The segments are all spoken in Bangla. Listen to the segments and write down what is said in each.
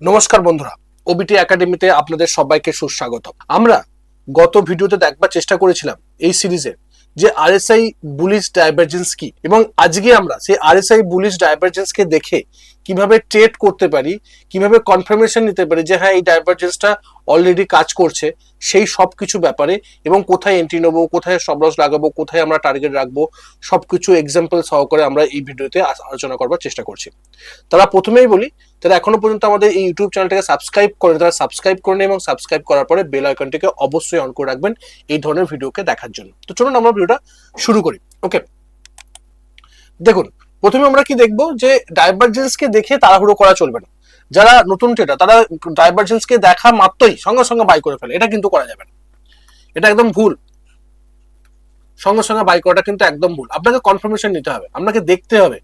নমস্কার বন্ধুরা ওবিটি একাডেমিতে আপনাদের সবাইকে সুস্বাগত আমরা গত ভিডিওতে দেখবার চেষ্টা করেছিলাম এই সিরিজে যে আরএসআই বুলিশ ডাইভারজেন্স কি এবং আজকে আমরা সেই আরএসআই বুলিশ ডাইভারজেন্সকে দেখে কীভাবে ট্রেড করতে পারি, কীভাবে কনফার্মেশন নিতে পারি যে হ্যাঁ এই ডাইভারজেন্সটা অলরেডি কাজ করছে, সেই সব কিছু ব্যাপারে এবং কোথায় এন্ট্রি নেব, কোথায় সবরস লাগাবো, কোথায় আমরা টার্গেট রাখব, সবকিছু এক্সাম্পল সহকারে আমরা এই ভিডিওতে আলোচনা করবার চেষ্টা করছি। তারা প্রথমেই বলি তারা এখনও পর্যন্ত আমাদের এই ইউটিউব চ্যানেলটাকে সাবস্ক্রাইব করে তারা সাবস্ক্রাইব করে এবং সাবস্ক্রাইব করার পরে বেল আইকনটিকে অবশ্যই অন করে রাখবেন এই ধরনের ভিডিওকে দেখার জন্য। তো চলুন আমরা ভিডিওটা শুরু করি। ওকে দেখুন প্রথমে আমরা কি দেখব যে ডাইভারজেন্সকে দেখে তাড়াহুড়ো করা চলবে না। যারা নতুন ট্রেডার তারা ডাইভারজেন্সকে দেখা মাত্রই সঙ্গে সঙ্গে বাই করে ফেলে। এটা কিন্তু করা যাবে না। এটা একদম ভুল। সঙ্গে সঙ্গে বাই করাটা কিন্তু একদম ভুল। আপনাকে কনফার্মেশন নিতে হবে। আপনাকে দেখতে হবে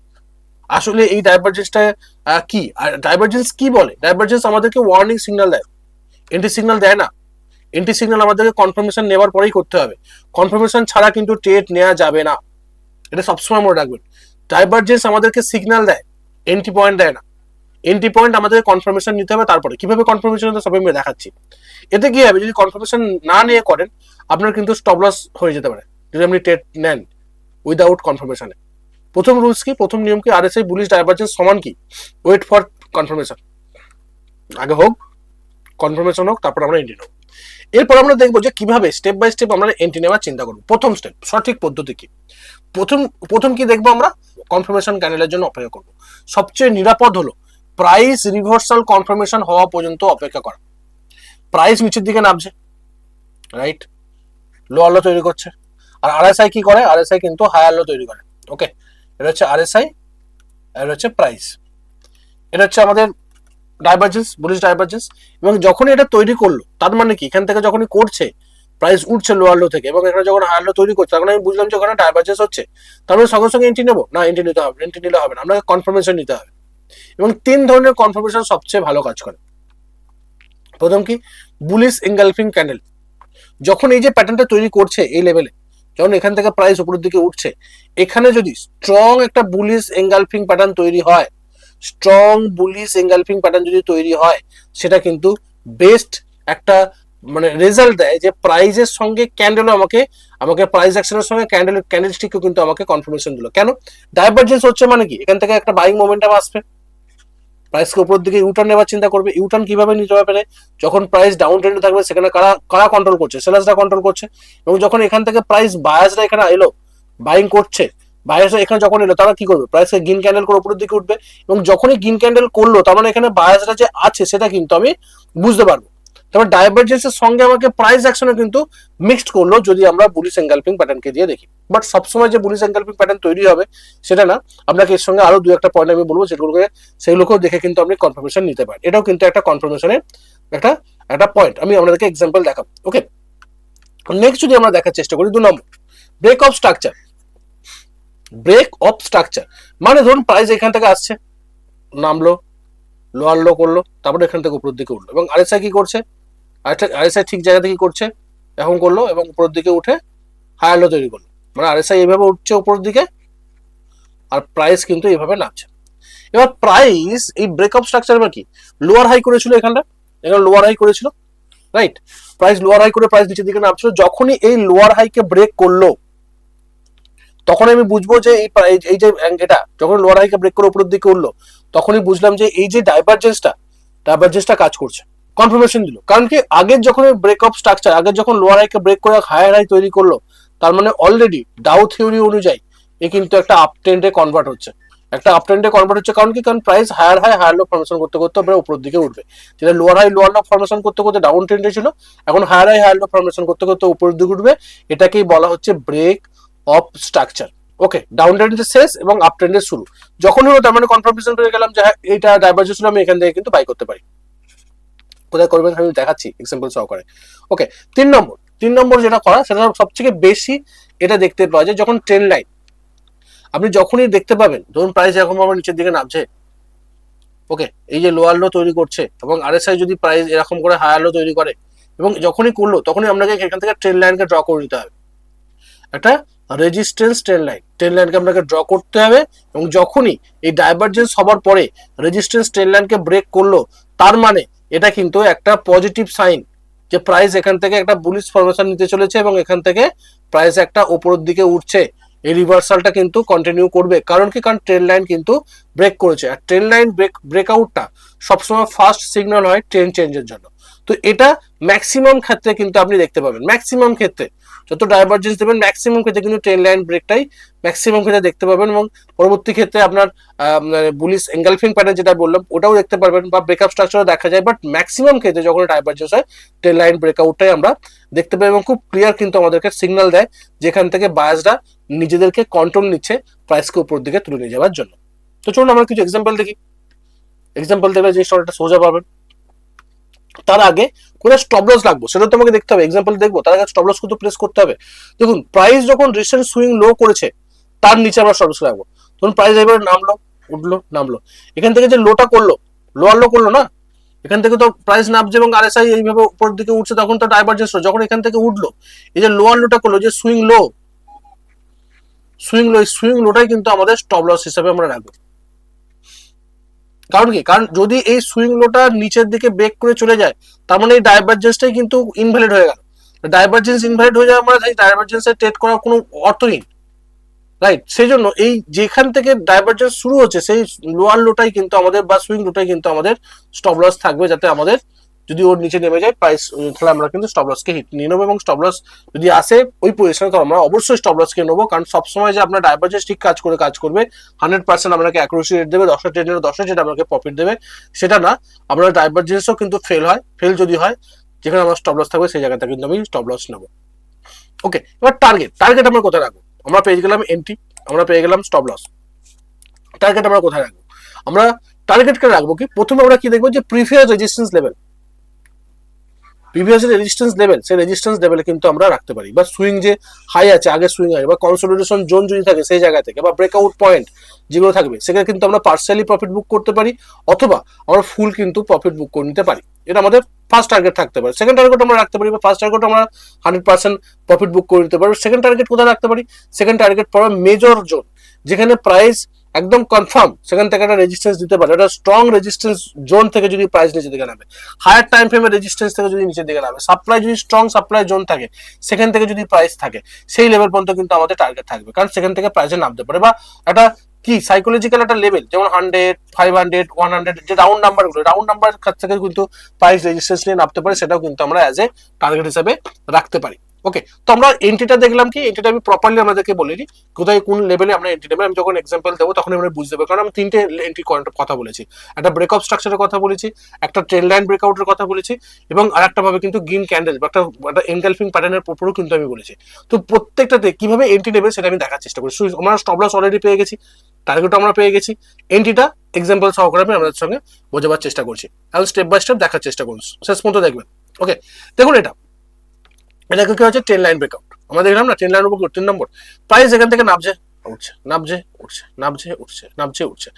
আসলে এই ডাইভারজেন্সটা কি? আর ডাইভারজেন্স কি বলে? ডাইভারজেন্স আমাদেরকে ওয়ার্নিং সিগন্যাল দেয়। এন্টি সিগন্যাল দেয় না। এন্টি সিগন্যাল আমাদেরকে কনফার্মেশন নেওয়ার পরেই করতে হবে। কনফার্মেশন ছাড়া কিন্তু ট্রেড নেওয়া যাবে না। এটা সবসময় মনে রাখবেন। ডাইভারজেন্স আমাদেরকে সিগন্যাল দেয় এন্টি পয়েন্ট দেয় না। এন্টি পয়েন্ট আমাদের কনফার্মেশন নিতে হবে তারপরে। কীভাবে কনফার্মেশন সবাই মিলে দেখাচ্ছি। এতে কি হবে? যদি কনফার্মেশন না নিয়ে করেন, আপনার কিন্তু স্টপ লস হয়ে যেতে পারে। যদি আপনি টেট নেন উইদাউট কনফার্মেশনে প্রথম রুলস কি? প্রথম নিয়ম কি? আরএসআই বুলিশ ডাইভারজেন্স সমান কি? ওয়েট ফর কনফার্মেশন আগে হোক কনফার্মেশন হোক, তারপর আমরা এন্ট্রি নেব। এরপর আমরা দেখব যে কীভাবে স্টেপ বাই স্টেপ আমরা এন্ট্রি নেওয়ার চিন্তা করব। প্রথম স্টেপ সঠিক পদ্ধতি কি? প্রথম প্রথম কি দেখব আমরা? কনফার্মেশন ক্যানেলের জন্য অপেক্ষা করব। সবচেয়ে নিরাপদ হলো প্রাইস রিভার্সাল কনফার্মেশন হওয়া পর্যন্ত অপেক্ষা করা। প্রাইস নিচের দিকে নামছে রাইট লো আলো তৈরি করছে। আর আরএসআই কি করে? আরএসআই কিন্তু হাই আলো তৈরি করে। ওকে এটা হচ্ছে আরএসআই এটা হচ্ছে প্রাইস এটা হচ্ছে আমাদের ডাইভারজেন্স বুলিশ ডাইভারজেন্স এবং যখনই এটা তৈরি করল, তার মানে কি? এখান থেকে যখনই করছে প্রাইস উঠছে লোয়ার লো থেকে এবং এখানে যখন হায়ার লো তৈরি করছে, তখন আমি বুঝলাম যে ওখানে ডাইভারজেন্স হচ্ছে। তার মানে সঙ্গে সঙ্গে এন্ট্রি নেব? না এন্ট্রি নিতে হবে এন্ট্রি নিলে হবে না। আপনাকে কনফার্মেশন নিতে হবে। এবং তিন ধরনের কনফার্মেশন সবচেয়ে ভালো কাজ করে। প্রথম কি? বুলিশ এঙ্গালফিং ক্যান্ডেল যখন এই যে প্যাটার্নটা তৈরি করছে এই লেভেলে যখন এখান থেকে প্রাইস উপরের দিকে উঠছে, এখানে যদি স্ট্রং একটা বুলিশ এঙ্গালফিং প্যাটার্ন তৈরি হয় স্ট্রং বুলিশ এঙ্গালফিং প্যাটার্ন যদি তৈরি হয়, সেটা কিন্তু বেস্ট একটা মানে রেজাল্ট দেয় যে প্রাইজের সঙ্গে ক্যান্ডেলও আমাকে আমাকে প্রাইস অ্যাকশনের সঙ্গে ক্যান্ডেল ক্যান্ডেল স্টিকও কিন্তু আমাকে কনফার্মেশন দিল। কেন? ডাইভারজেন্স হচ্ছে মানে কি? এখান থেকে একটা বাইং মোমেন্টাম আসবে। প্রাইসকে উপর দিকে ইউটার্ন নেওয়ার চিন্তা করবে। ইউটার্ন কীভাবে নিতে পারে যখন প্রাইস ডাউন ট্রেন্ডে থাকবে, সেখানে কারা কারা কন্ট্রোল করছে? সেলার্সরা কন্ট্রোল করছে। এবং যখন এখান থেকে প্রাইস বায়াসরা এখানে এলো বাইং করছে বায়াসরা এখানে যখন এলো, তারা কি করবে? প্রাইসকে গিন ক্যান্ডেল করে উপরের দিকে উঠবে। এবং যখনই গিন ক্যান্ডেল করল, তার মানে এখানে বায়াসরা যে আছে, সেটা কিন্তু আমি বুঝতে পারব। তারপর ডাইভারজেন্সের সঙ্গে আমাকে প্রাইস অ্যাকশনে কিন্তু মিক্সড করল যদি আমরা বুলিশ এঙ্গালপিং প্যাটার্নকে দিয়ে দেখি। বাট সবসময় যে বুলিশ এঙ্গালপিং প্যাটার্ন তৈরি হবে, সেটা না। আপনাকে এর সঙ্গে আরও দু একটা পয়েন্ট আমি বলব যেগুলোকে সেগুলোকেও দেখে কিন্তু আপনি কনফার্মেশন নিতে পারেন। এটাও কিন্তু একটা কনফার্মেশনের একটা একটা পয়েন্ট আমি আপনাদেরকে এক্সাম্পল দেখাবো ওকে নেক্সট যদি আমরা দেখার চেষ্টা করি, দু নম্বর। Break of structure break of structure মানে ধরুন প্রাইস এখান থেকে আসছে, নামলো লোয়ার লো করল, তারপরে এখান থেকে উপরের দিকে উঠল। এবং আরএসআই কি করছে? আরেকটা আরএসআই ঠিক জায়গা থেকে করছে, এখন করল এবং উপরের দিকে উঠে হায়ার লো তৈরি করল। মানে আরএসআই এইভাবে উঠছে উপরের দিকে, আর প্রাইস কিন্তু এইভাবে নামছে। এবার প্রাইস এই ব্রেকআপ স্ট্রাকচার বা কি? লোয়ার হাই করেছিল এখানটা, এখানে লোয়ার হাই করেছিল রাইট প্রাইস লোয়ার হাই করে প্রাইস নিচের দিকে নামছিল। যখনই এই লোয়ার হাইকে ব্রেক করল তখন আমি বুঝব যে এই এই যে এটা, যখন লোয়ার হাইকে ব্রেক করে উপরের দিকে উঠল, তখনই বুঝলাম যে এই যে ডাইভারজেন্সটা ডাইভারজেন্সটা কাজ করছে। কনফার্মেশন দিল। কারণ কি, আগের যখন ব্রেক অফ স্ট্রাকচার আগের যখন লোয়ার হাইকে ব্রেক করে হায়ার হাই তৈরি করল, তার মানে অলরেডি ডাউ থিওরি অনুযায়ী এ কিন্তু একটা আপ ট্রেন্ডে কনভার্ট হচ্ছে। একটা আপ ট্রেন্ডে কনভার্ট হচ্ছে কারণ কি, কারণ price higher high higher low formation করতে করতে আমরা উপরের দিকে উঠবে। যেটা lower high lower low formation করতে করতে ডাউন ট্রেন্ডে ছিল, এখন higher high higher low formation করতে করতে উপরের দিকে উঠবে। এটাকেই বলা হচ্ছে break of structure okay down ট্রেন্ডের শেষ এবং আপ ট্রেন্ডের শুরু। যখনই হলো, তার মানে কনফার্মেশন পেয়ে গেলাম যে হ্যাঁ এইটা ডাইভার্জেন্স আমি এখান থেকে কিন্তু বাই করতে পারি। কোথায় করবেন আমি দেখাচ্ছি এক্সাম্পল সহকারে। ওকে তিন নম্বর তিন নম্বর যেটা করা, সেটা সবথেকে বেশি এটা দেখতে পাওয়া যায় যখন ট্রেন লাইন আপনি যখনই দেখতে পাবেন, ধরুন প্রাইস এরকম আমার নিচের দিকে নামছে ওকে এই যে লোয়ার লো তৈরি করছে, এবং আরএসআই যদি প্রাইস এরকম করে হায়ার লো তৈরি করে, এবং যখনই করল, তখনই আপনাকে এখান থেকে ট্রেন লাইনকে ড্র করে নিতে হবে। একটা রেজিস্ট্যান্স ট্রেন লাইন ট্রেন লাইনকে আপনাকে ড্র করতে হবে, এবং যখনই এই ডাইভারজেন্স হবার পরে রেজিস্ট্যান্স ট্রেন লাইনকে ব্রেক করল, তার মানে এটা কিন্তু একটা পজিটিভ সাইন যে প্রাইস এখান থেকে একটা বুলিশ ফরমেশন নিতে চলেছে এবং এখান থেকে প্রাইস একটা উপরের দিকে উঠছে। এই রিভার্সালটা কিন্তু কন্টিনিউ করবে। কারণ কি? কারণ ট্রেন লাইন কিন্তু ব্রেক করেছে। আর ট্রেন লাইন ব্রেক ব্রেকআউটটা সবসময় ফার্স্ট সিগন্যাল হয় ট্রেন চেঞ্জের জন্য। তো এটা ম্যাক্সিমাম ক্ষেত্রে কিন্তু আপনি দেখতে পাবেন। ম্যাক্সিমাম ক্ষেত্রে যত ডাইভারজেন্স দেবেন ম্যাক্সিমাম ক্ষেত্রে কিন্তু ট্রেন লাইন ব্রেকটাই ম্যাক্সিমাম ক্ষেত্রে দেখতে পাবেন এবং পরবর্তী ক্ষেত্রে আপনার বুলিশ এঙ্গালফিং প্যাটার্ন যেটা বললাম, ওটাও দেখতে পারবেন বা ব্রেকআপ স্ট্রাকচারও দেখা যায় বাট ম্যাক্সিমাম ক্ষেত্রে যখন ডাইভারজেন্স হয় ট্রেন লাইন ব্রেকআউটটাই আমরা দেখতে পাই এবং খুব ক্লিয়ার কিন্তু আমাদেরকে সিগন্যাল দেয় যেখান থেকে বায়াসরা নিজেদেরকে কন্ট্রোল নিচ্ছে প্রাইসকে উপর দিকে তুলে নিয়ে যাওয়ার জন্য। তো চলুন আমরা কিছু এক্সাম্পল দেখি। এক্সাম্পল দেখলে জিনিসটা অনেকটা সোজা পাবেন। তার আগে কোথায় স্টপ লস লাগবো, সেটা তোমাকে দেখতে হবে এক্সাম্পল দেখব, তার আগে স্টপ লস কিন্তু প্লেস করতে হবে। দেখুন প্রাইস যখন রিসেন্ট সুইং লো করেছে, তার নিচে আমরা স্টপ লস রাখব তখন প্রাইস এবারে নামলো, উঠল, নামলো। এখান থেকে যে লোটা করল লোয়ার লো করল না? এখান থেকে তো প্রাইস নামছে এবং আর এসআই এইভাবে উপরের দিকে উঠছে, তখন তো ডাইভার্জেন্স হলো। যখন এখান থেকে উঠল, এই যে লোয়ার লোটা করল, যে swing low swing low swing লোটাই কিন্তু আমাদের স্টপ লস হিসাবে আমরা রাখব। কারণ কি? কারণ যদি এই সুইং লোটা নিচের দিকে ব্রেক করে চলে যায়, তার মানে এই ডাইভারজেন্সটাই কিন্তু ইনভ্যালিড হয়ে গেল। ডাইভারজেন্স ইনভ্যালিড হয়ে যাওয়া মানে এই ডাইভারজেন্সের ট্রেড করার কোনো অর্থহীন রাইট সেই জন্য এই যেখান থেকে ডাইভারজেন্স শুরু হচ্ছে, সেই লোয়ার লোটাই কিন্তু আমাদের বা সুইং লোটাই কিন্তু আমাদের স্টপ লস থাকবে যাতে আমাদের যদি ওর নিচে নেমে যায় প্রাইস তাহলে আমরা কিন্তু স্টপ লসকে হিট নিয়ে নেব এবং স্টপ লস যদি আসে, ওই পজিশনে তো আমরা অবশ্যই স্টপ লসকে নেব। কারণ সবসময় যে আপনার ডাইভারজেন্স ঠিক কাজ করে কাজ করবে হান্ড্রেড পার্সেন্ট আপনাকে অ্যাকুরেসি রেট দেবে, দশটা ট্রেনের দশটা যেটা আপনাকে প্রফিট দেবে, সেটা না। আপনার ডাইভারজেন্সও কিন্তু ফেল হয় ফেল যদি হয়, যেখানে আমার স্টপ লস থাকবে, সেই জায়গাটা কিন্তু আমি স্টপ লস নেব। ওকে এবার টার্গেট টার্গেট আমরা কোথায় রাখব? আমরা পেয়ে গেলাম এন্ট্রি আমরা পেয়ে গেলাম স্টপ লস টার্গেট আমরা কোথায় রাখব? আমরা টার্গেটকে রাখব কি? প্রথমে আমরা কি দেখব যে previous resistance level previous resistance level সেই রেজিস্ট্যান্স লেভেলে কিন্তু আমরা রাখতে পারি। বা সুইং যে হাই আছে আগে সুইং হাই বা কনসোলিডেশন জোন যদি থাকে সেই জায়গা থেকে, বা ব্রেকআউট পয়েন্ট যেগুলো থাকবে, সেখানে কিন্তু আমরা পার্সিয়ালি প্রফিট বুক করতে পারি, অথবা আমরা ফুল কিন্তু প্রফিট বুক করে নিতে পারি। এটা আমাদের ফার্স্ট টার্গেট থাকতে পারে। সেকেন্ড টার্গেট আমরা রাখতে পারি, বা ফার্স্ট টার্গেট আমরা হান্ড্রেড পার্সেন্ট প্রফিট বুক করে নিতে পারি। সেকেন্ড টার্গেট কোথায় রাখতে পারি? সেকেন্ড টার্গেট পড়া মেজর জোন যেখানে প্রাইস একদম কনফার্ম সেখান থেকে একটা রেজিস্ট্যান্স দিতে পারে। একটা স্ট্রং রেজিস্ট্যান্স জোন থেকে যদি প্রাইস নিচের দিকে নামে। হায়ার টাইম ফ্রেমের রেজিস্ট্যান্স থেকে যদি নিচের দিকে নামে। সাপ্লাই যদি স্ট্রং সাপ্লাই জোন থাকে, সেখান থেকে যদি প্রাইস থাকে, সেই লেভেল পর্যন্ত কিন্তু আমাদের টার্গেট থাকবে। কারণ সেখান থেকে প্রাইসে নামতে পারে। বা একটা কি সাইকোলজিক্যাল একটা লেভেল যেমন hundred five hundred one hundred যে রাউন্ড নাম্বারগুলো রাউন্ড নাম্বার কাছ থেকে কিন্তু প্রাইস রেজিস্ট্যান্স নিয়ে নামতে পারে, সেটাও কিন্তু আমরা অ্যাজ এ টার্গেট হিসাবে রাখতে পারি। ওকে তো আমরা এন্ট্রিটা দেখলাম কি? এন্ট্রিটা আমি প্রপারলি আমাদেরকে বলিনি। কোথায় কোন লেভেলে আমরা এন্ট্রি নেবেন আমি যখন এক্সাম্পল দেবো তখন আমরা বুঝতে পারব। কারণ আমি তিনটে এন্ট্রি কথা বলেছি। একটা ব্রেকআপ স্ট্রাকচারের কথা বলেছি, একটা ট্রেন লাইন ব্রেকআউটের কথা বলেছি, এবং আর একটা ভাবে কিন্তু গ্রিন ক্যান্ডেল বা একটা একটা এনগালফিং প্যাটার্নের উপরেও কিন্তু আমি বলেছি। তো প্রত্যেকটাতে কীভাবে এন্ট্রি নেবে সেটা আমি দেখার চেষ্টা করি আমরা স্টপ লস অলরেডি পেয়ে গেছি টার্গেটও আমরা পেয়ে গেছি। এন্ট্রিটা এক্সাম্পল সহকারে আমি আপনাদের সঙ্গে বোঝাবার চেষ্টা করছি। এখন স্টেপ বাই স্টেপ দেখার চেষ্টা করুন শেষ পর্যন্ত দেখবেন। ওকে দেখুন এটা। এটাকে কি হচ্ছে ট্রেন লাইন ব্রেকআউট আমরা দেখলাম না ট্রেন লাইন উপর তিন নম্বর। প্রাইস এখান থেকে নামছে, উঠছে নামছে উঠছে নামছে উঠছে নামছে, উঠছে।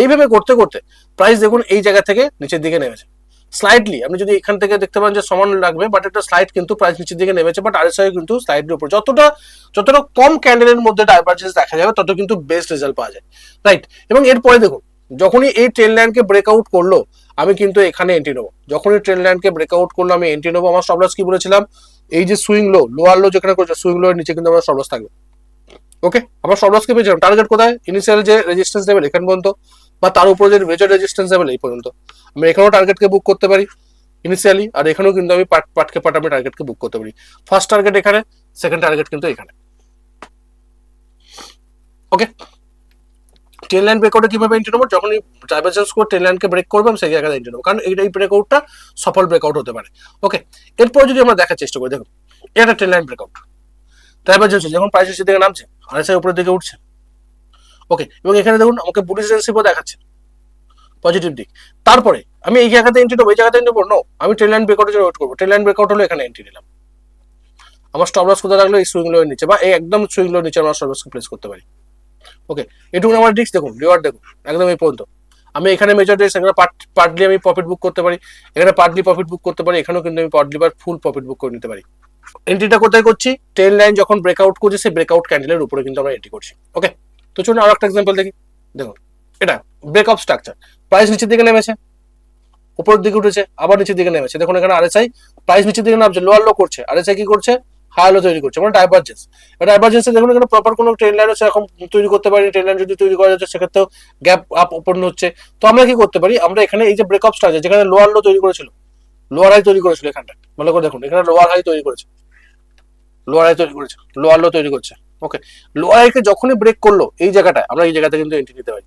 এইভাবে করতে করতে প্রাইস দেখুন এই জায়গা থেকে নিচের দিকে নেমেছে। স্লাইডলি আপনি যদি এখান থেকে দেখতে পান যে সমান লাগবে বাট একটা স্লাইড কিন্তু প্রাইস নিচের দিকে নেমেছে বাট আর কিন্তু স্লাইডের উপর। যতটা যতটা কম ক্যান্ডেলের মধ্যে ডাইভার্জেন্স দেখা যাবে, তত কিন্তু বেস্ট রেজাল্ট পাওয়া যায়। রাইট এবং এরপরে দেখুন, যখনই এই ট্রেন লাইনকে ব্রেকআউট করল আমি কিন্তু এখানে এন্ট্রি নেব। যখনই ট্রেন লাইনকে ব্রেকআউট করল, আমি এন্ট্রি নেব। আমার স্টপ লস কি বলেছিলাম? এই যে সুইং লো লোয়ার লো যেখানে করছে সুইং লো এর নিচে কিন্তু আমার স্টপ লস থাকবে। ওকে আমার স্টপ লসকে পেয়েছিলাম। টার্গেট কোথায়? ইনিশিয়াল যে রেজিস্ট্যান্স লেভেল এখান পর্যন্ত। বা তার উপরে যে মেজর রেজিস্ট্যান্স লেভেল এই পর্যন্ত। আমি এখানেও টার্গেটকে বুক করতে পারি ইনিশিয়ালি আর এখানেও কিন্তু আমি পার্ট পাটকে পার্ট আমি টার্গেটকে বুক করতে পারি। ফার্স্ট টার্গেট এখানে সেকেন্ড টার্গেট কিন্তু এখানে। ওকে ট্রেন লাইন ব্রেকআউটে কীভাবে এন্ট্রি নেব? যখনই ডাইভারজেন্স করে ট্রেন লাইনকে ব্রেক করব, আমি সেই জায়গায় এন্ট্রি নেব। কারণ এই এই ব্রেকআউটটা সফল ব্রেকআউট হতে পারে। ওকে এরপর যদি আমরা দেখার চেষ্টা করি, দেখুন, এটা ট্রেন লাইন ব্রেকআউট ডাইভারজেন্স যখন প্রাইস নিচের দিকে নামছে আড়াইশো উপরের দিকে উঠছে। ওকে এবং এখানে দেখুন, আমাকে বুলিশ রেন্সিপও দেখাচ্ছে। পজিটিভ দিক। তারপরে, আমি এই জায়গাতে এন্ট্রি নেব, এই জায়গাতে এন্ট্রি নেব? নো আমি ট্রেন লাইন ব্রেকআউটের ওয়েট করব। ট্রেন লাইন ব্রেকআউট হলো এখানে এন্ট্রি নিলাম। আমার স্টপ লস কোথায় রাখল এই সুইং লোয়ের নিচে, বা এই একদম সুইং লোয়ের নিচে আমার স্টপ লসকে প্লেস করতে পারি। ওকে এটুকু আমার ডিস্ক দেখুন রিওয়ার্ড দেখুন, একদম এই পর্যন্ত। আমি এখানে মেজর ডেস এখানে পার্টলি আমি প্রফিট বুক করতে পারি, এখানে পার্টলি প্রফিট বুক করতে পারি, এখানেও কিন্তু আমি পার্টলি বা ফুল প্রফিট বুক করে নিতে পারি। এন্ট্রিটা কোথায় করছি? ট্রেন লাইন যখন ব্রেকআউট করছে, সেই ব্রেকআউট ক্যান্ডেলের উপরে কিন্তু আমরা এন্ট্রি করছি। ওকে তো চলুন আরও একটা এক্সাম্পল দেখি। দেখুন, এটা ব্রেকআপ স্ট্রাকচার প্রাইস নিচের দিকে নেমেছে, উপরের দিকে উঠেছে, আবার নিচের দিকে নেমেছে। দেখুন এখানে আরএসআই প্রাইস নিচের দিকে নামছে লোয়ার লো করছে। আরএসআই কি করছে? হাই তৈরি করছে মানে ডাইভার্জেন্স ডাইভার্জেন্সে দেখুন এখানে প্রপার কোনো ট্রেন লাইন লাইনও সেরকম তৈরি করতে পারি ট্রেন লাইন যদি তৈরি করা যাচ্ছে সেক্ষেত্রেও গ্যাপ আপ ওপেন হচ্ছে। তো আমরা কি করতে পারি? আমরা এখানে এই যে ব্রেকআপ স্ট্রাকচার যেখানে লোয়ার লো তৈরি করেছিল লোয়ার হাই তৈরি করেছিল এখানটা ভালো করে দেখুন, এখানে লোয়ার হাই তৈরি করেছে। লোয়ার হাই তৈরি করেছে লোয়ার লো তৈরি করছে। ওকে লোয়ার হাইকে যখনই ব্রেক করল এই জায়গাটায়, আমরা এই জায়গাতে কিন্তু এন্ট্রি নিতে পারি।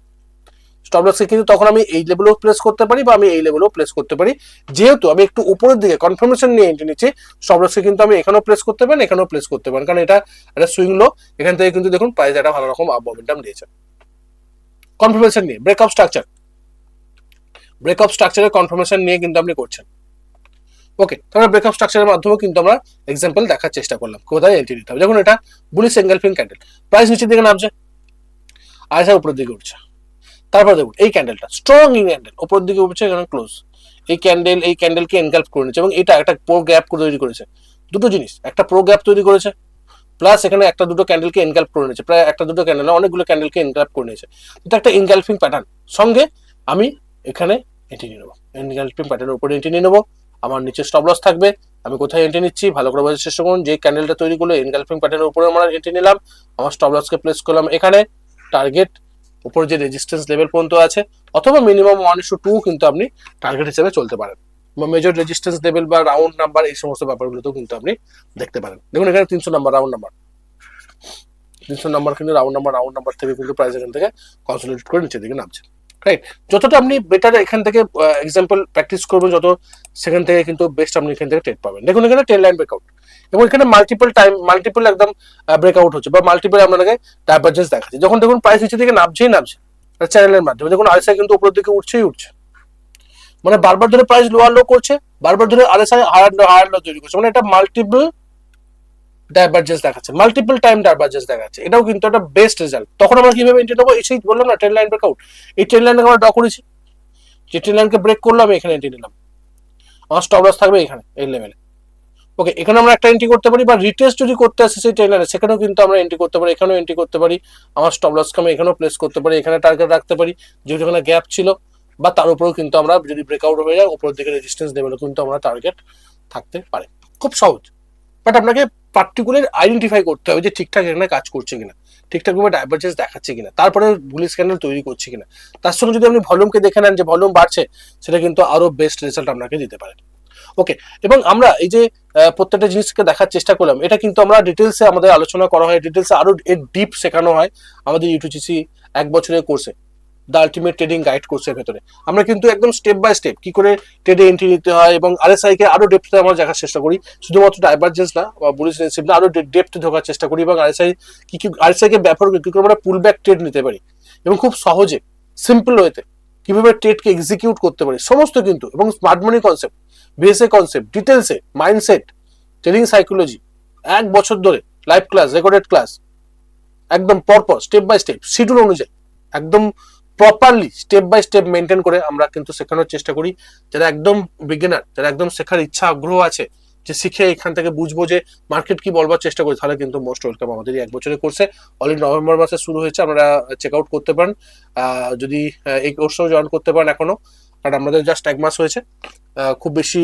স্টপ লসকে কিন্তু তখন আমি এই লেভেলেও প্লেস করতে পারি বা আমি এই লেভেলেও প্লেস করতে পারি। যেহেতু আমি একটু উপরের দিকে কনফার্মেশন নিয়ে এন্ট্রি নিচ্ছি স্টপ লসকে কিন্তু আমি এখানেও প্লেস করতে পারি, এখানেও প্লেস করতে পারি। কারণ এটা একটা সুইং লো এখান থেকে কিন্তু দেখুন প্রাইস একটা ভালো রকম আপ মোমেন্টাম দিয়েছে। কনফার্মেশন নিয়ে ব্রেক ব্রেকআপ স্ট্রাকচার ব্রেকআপ স্ট্রাকচারের কনফার্মেশন নিয়ে কিন্তু আপনি করছেন। ওকে তাহলে ব্রেকআপ স্ট্রাকচারের মাধ্যমে কিন্তু আমরা এক্সাম্পল দেখার চেষ্টা করলাম, কোথায় এন্ট্রি নিতে হবে। দেখুন এটা বুলিশ এঙ্গেলফিং ক্যান্ডেল প্রাইস নিচের দিকে নামছে, আয়সা উপরের দিকে উঠছে। তারপর দেখুন, এই ক্যান্ডেলটা স্ট্রং এই ক্যান্ডেল উপরের দিকে উঠছে, এখানে ক্লোজ এই ক্যান্ডেল এই ক্যান্ডেলকে এনগাল্প করে নিচ্ছে এবং এটা একটা প্রো গ্যাপ তৈরি করেছে। দুটো জিনিস, একটা প্রো গ্যাপ তৈরি করেছে প্লাস এখানে একটা দুটো ক্যান্ডেলকে এনগাল্প করে নিয়েছে, প্রায় একটা দুটো ক্যান্ডেল অনেকগুলো ক্যান্ডেলকে এনগাল্প করে নিয়েছে। এটা একটা এনগাল্পিং প্যাটার্ন সঙ্গে আমি এখানে এন্ট্রি নিয়ে নেব। এনগাল্পিং প্যাটার্নের উপরে এন্ট্রি নিয়ে নেব। আমার নিচে স্টপ লস থাকবে, আমি কোথায় এন্ট্রি নিচ্ছি, ভালো করে বোঝার চেষ্টা করুন। যে ক্যান্ডেলটা তৈরি করল এনগাল্পিং প্যাটার্নের উপরে আমরা এন্ট্রি নিলাম, আমার স্টপ লসকে প্লেস করলাম এখানে। টার্গেট উপর যে রেজিস্ট্যান্স লেভেল পর্যন্ত আছে, অথবা মিনিমাম ওয়ান ইস্যু টু কিন্তু আপনি টার্গেট হিসেবে চলতে পারেন। বা মেজর রেজিস্ট্যান্স লেভেল বা রাউন্ড নাম্বার এই সমস্ত ব্যাপারগুলোতেও কিন্তু আপনি দেখতে পারেন। দেখুন, এখানে তিনশো নাম্বার রাউন্ড নাম্বার তিনশো নাম্বার কিন্তু রাউন্ড নাম্বার রাউন্ড নাম্বার থেকে কিন্তু প্রাইস এখান থেকে কনসোলিডেট করে নিচের দিকে নামছে। রাইট যতটা আপনি বেটার এখান থেকে এক্সাম্পল প্র্যাকটিস করবেন, যত সেখান থেকে কিন্তু বেস্ট আপনি এখান থেকে ট্রেড পাবেন। দেখুন, এখানে টেন লাইন ব্রেকআউট এবং এখানে মাল্টিপল টাইম মাল্টিপল একদম ব্রেকআউট হচ্ছে বা মাল্টিপল আপনাকে ডাইভার্জেন্স দেখাচ্ছে। যখন দেখুন প্রাইস নিচের দিকে নামছেই নামছে চ্যানেলের মাধ্যমে। দেখুন আরএসআই কিন্তু উপরের দিকে উঠছেই উঠছে। মানে বারবার ধরে প্রাইস লোয়ার লো করছে, বারবার ধরে RSI higher low higher low তৈরি করছে। মানে এটা মাল্টিপল ডাইভার্জেন্স দেখাচ্ছে মাল্টিপল টাইম ডাইভার্জেন্স দেখাচ্ছে। এটাও কিন্তু একটা বেস্ট রেজাল্ট তখন আমরা কীভাবে এন্ট্রি নেব? এসেই বললাম না ট্রেন লাইন ব্রেকআউট এই ট্রেন লাইনকে আমরা ড্র করেছি। যে ট্রেন লাইনকে ব্রেক করলাম এখানে এন্ট্রি নিলাম। আমার স্টপ লস থাকবে এখানে, এই লেভেলে ওকে এখানে আমরা একটা এন্ট্রি করতে পারি বা রিটেস্ট যদি করতে আসি সেই লাইনে সেখানেও কিন্তু আমরা এন্ট্রি করতে পারি, এখানেও এন্ট্রি করতে পারি। আমার স্টপ লসকে আমি এখানেও প্লেস করতে পারি, এখানে টার্গেট রাখতে পারি। যেহেতু এখানে গ্যাপ ছিল, বা তার উপরেও কিন্তু আমরা যদি ব্রেকআউট হয়ে যায়, উপরের দিকে রেজিস্ট্যান্স লেভেলও কিন্তু আমরা টার্গেট থাকতে পারে। খুব সহজ। বাট আপনাকে পার্টিকুলার আইডেন্টিফাই করতে হবে যে ঠিকঠাক এখানে কাজ করছে কিনা ঠিকঠাকভাবে ডাইভার্জেন্স দেখাচ্ছে কিনা, তারপরে বুলিশ ক্যান্ডেল তৈরি করছে কিনা। তার সঙ্গে যদি আপনি ভলিউমকে দেখে নেন যে ভলিউম বাড়ছে, সেটা কিন্তু আরও বেস্ট রেজাল্ট আপনাকে দিতে পারে। ওকে এবং আমরা এই যে প্রত্যেকটা জিনিসকে দেখার চেষ্টা করলাম, এটা কিন্তু আমরা ডিটেলসে আমাদের আলোচনা করা হয় ডিটেলসে আরও এর ডিপ শেখানো হয় আমাদের ইউটিসি এক বছরের কোর্সে দ্য আলটিমেট ট্রেডিং গাইড কোর্সের ভেতরে। আমরা কিন্তু একদম স্টেপ বাই স্টেপ কি করে ট্রেডে এন্ট্রি নিতে হয় এবং আরএসআই কে আরও ডেপথে আমরা দেখার চেষ্টা করি। শুধুমাত্র ডাইভার্জেন্স না, বা বুলিশ না আরও ডেপথে ঢোকার চেষ্টা করি এবং আরএসআই কি কি আরএসআই কে ব্যবহার করে কি করে আমরা পুল ব্যাক ট্রেড নিতে পারি। এবং খুব সহজে সিম্পল ওয়েতে কীভাবে ট্রেডকে এক্সিকিউট করতে পারি, সমস্ত কিন্তু, এবং smart money concept BSA concept ডিটেলসে মাইন্ডসেট ট্রেনিং সাইকোলজি এক বছর ধরে লাইভ ক্লাস রেকর্ডেড ক্লাস একদম পরপর স্টেপ বাই স্টেপ শিডিউল অনুযায়ী, একদম properly step by step maintain করে আমরা কিন্তু শেখানোর চেষ্টা করি। যারা একদম বিগিনার যারা একদম শেখার ইচ্ছা, আগ্রহ আছে যে শিখে এখান থেকে বুঝব যে মার্কেট কি বলবার চেষ্টা করি, তাহলে কিন্তু মোস্ট ওয়েলকাম আমাদের এক বছরের কোর্সে অলরেডি নভেম্বর মাসে শুরু হয়েছে, আপনারা চেক আউট করতে পারেন। যদি এই কোর্সেও জয়েন করতে পারেন এখনও। কারণ আমাদের জাস্ট এক মাস হয়েছে খুব বেশি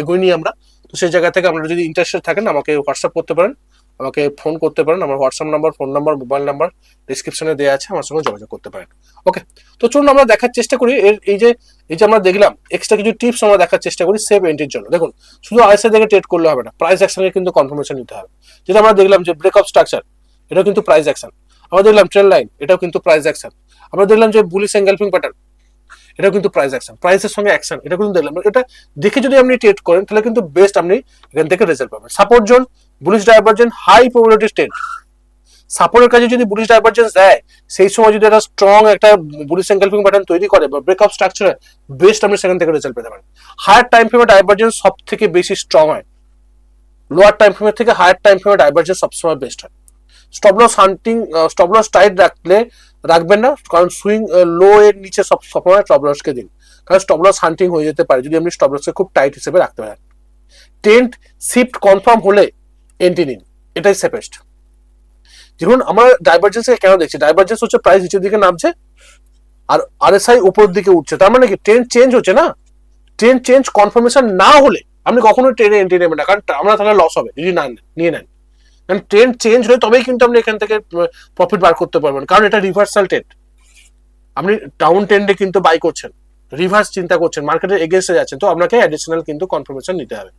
এগোয়নি আমরা। তো সেই জায়গা থেকে আপনারা যদি ইন্টারেস্টেড থাকেন, আমাকে হোয়াটসঅ্যাপ করতে পারেন, আমাকে ফোন করতে পারেন। আমার WhatsApp number phone number mobile number ডিসক্রিপশনে দেওয়া আছে, আমার সঙ্গে যোগাযোগ করতে পারেন। ওকে তো চলুন আমরা দেখার চেষ্টা করি। এর, এই যে এই যে আমরা দেখলাম এক্সট্রা কিছু টিপস আমরা দেখার চেষ্টা করি সেভ এন্ট্রির জন্য। দেখুন, শুধু আইসে দেখে ট্রেড করলে হবে না প্রাইস অ্যাকশনের কিন্তু কনফার্মেশন নিতে হবে। যেটা আমরা দেখলাম যে ব্রেকআপ স্ট্রাকচার এটাও কিন্তু প্রাইস অ্যাকশন আমরা দেখলাম ট্রেন লাইন এটাও কিন্তু প্রাইস অ্যাকশন আমরা দেখলাম যে বুলিশ এঙ্গেলফিং প্যাটার্ন এটাও কিন্তু প্রাইস অ্যাকশন প্রাইসের সঙ্গে অ্যাকশন এটা কিন্তু দেখলাম। এটা দেখে যদি আপনি ট্রেড করেন, তাহলে কিন্তু বেস্ট আপনি এখান থেকে রেজাল্ট পাবেন। Support zone bullish divergent high probability state সাপোর্টের কাছে যদি বুলিশ ডাইভার্জেন্স দেয়, সেই সময় যদি একটা স্ট্রং একটা বুলিশ এঙ্গেলফিং প্যাটার্ন তৈরি করে বা ব্রেকআপ স্ট্রাকচার বেস্ট আপনি সেখান থেকে রেজাল্ট পেতে পারেন। হায়ার টাইম ফ্রেমে ডাইভার্জেন্স সব থেকে বেশি স্ট্রং হয়। লোয়ার টাইম ফ্রেমের থেকে হায়ার টাইম ফ্রেমে ডাইভার্জেন্স সবসময় বেস্ট হয়। Stop loss hunting stop loss tight রাখলে রাখবেন না, কারণ সুইং লো এর নিচে সব, সবসময় স্টপ লসকে দিন। কারণ স্টপ লস হান্টিং হয়ে যেতে পারে, যদি আপনি স্টপ লসকে খুব টাইট হিসেবে রাখতে পারেন। টেন্ট শিফট কনফার্ম হলে এন্ট্রি নিন, এটাই সেফেস্ট যেমন আমরা ডাইভারজেন্স কেন দেখছি? ডাইভারজেন্স হচ্ছে প্রাইস নিচের দিকে নামছে, আর আরএসআই উপরের দিকে উঠছে। তার মানে কি? ট্রেন্ড চেঞ্জ হচ্ছে না? ট্রেন্ড চেঞ্জ কনফার্মেশন না হলে আপনি কখনোই ট্রেনে এন্ট্রি নেবেন না, কারণ আমরা তাহলে লস হবে, যদি না নিয়ে নেন। কারণ ট্রেন্ড চেঞ্জ হলে তবেই কিন্তু আপনি এখান থেকে প্রফিট বার করতে পারবেন। কারণ এটা রিভার্সাল ট্রেন্ড আপনি ডাউন ট্রেন্ডে কিন্তু বাই করছেন। রিভার্স চিন্তা করছেন। মার্কেটের এগেনস্টে যাচ্ছেন। তো আপনাকে অ্যাডিশনাল কিন্তু কনফার্মেশন নিতে হবে।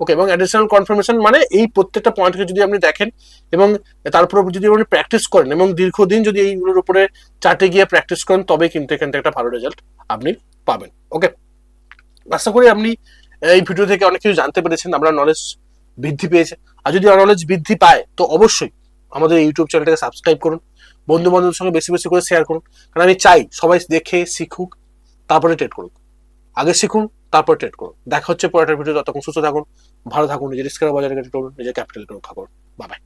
ওকে এবং অ্যাডিশনাল কনফার্মেশন মানে এই প্রত্যেকটা পয়েন্টকে যদি আপনি দেখেন এবং তারপর যদি আপনি প্র্যাকটিস করেন এবং দীর্ঘদিন যদি এইগুলোর উপরে চাটে গিয়ে প্র্যাকটিস করেন তবে কিন্তু এখান থেকে একটা ভালো রেজাল্ট আপনি পাবেন। ওকে আশা করি আপনি এই ভিডিও থেকে অনেক কিছু জানতে পেরেছেন। আপনার নলেজ বৃদ্ধি পেয়েছে। আর যদি নলেজ বৃদ্ধি পায়, তো অবশ্যই আমাদের ইউটিউব চ্যানেলটাকে সাবস্ক্রাইব করুন বন্ধু বান্ধবের সঙ্গে বেশি বেশি করে শেয়ার করুন। কারণ আমি চাই সবাই দেখে, শিখুক, তারপরে ট্রেড করুক। আগে শিখুন, তারপর ট্রেড করুন। দেখা হচ্ছে পরের ভিডিও ততক্ষণ সুস্থ থাকুন, ভালো থাকুন, নিজের স্কেল বাজারে ট্রেড করুন, নিজের ক্যাপিটাল রক্ষা করুন। বাবাই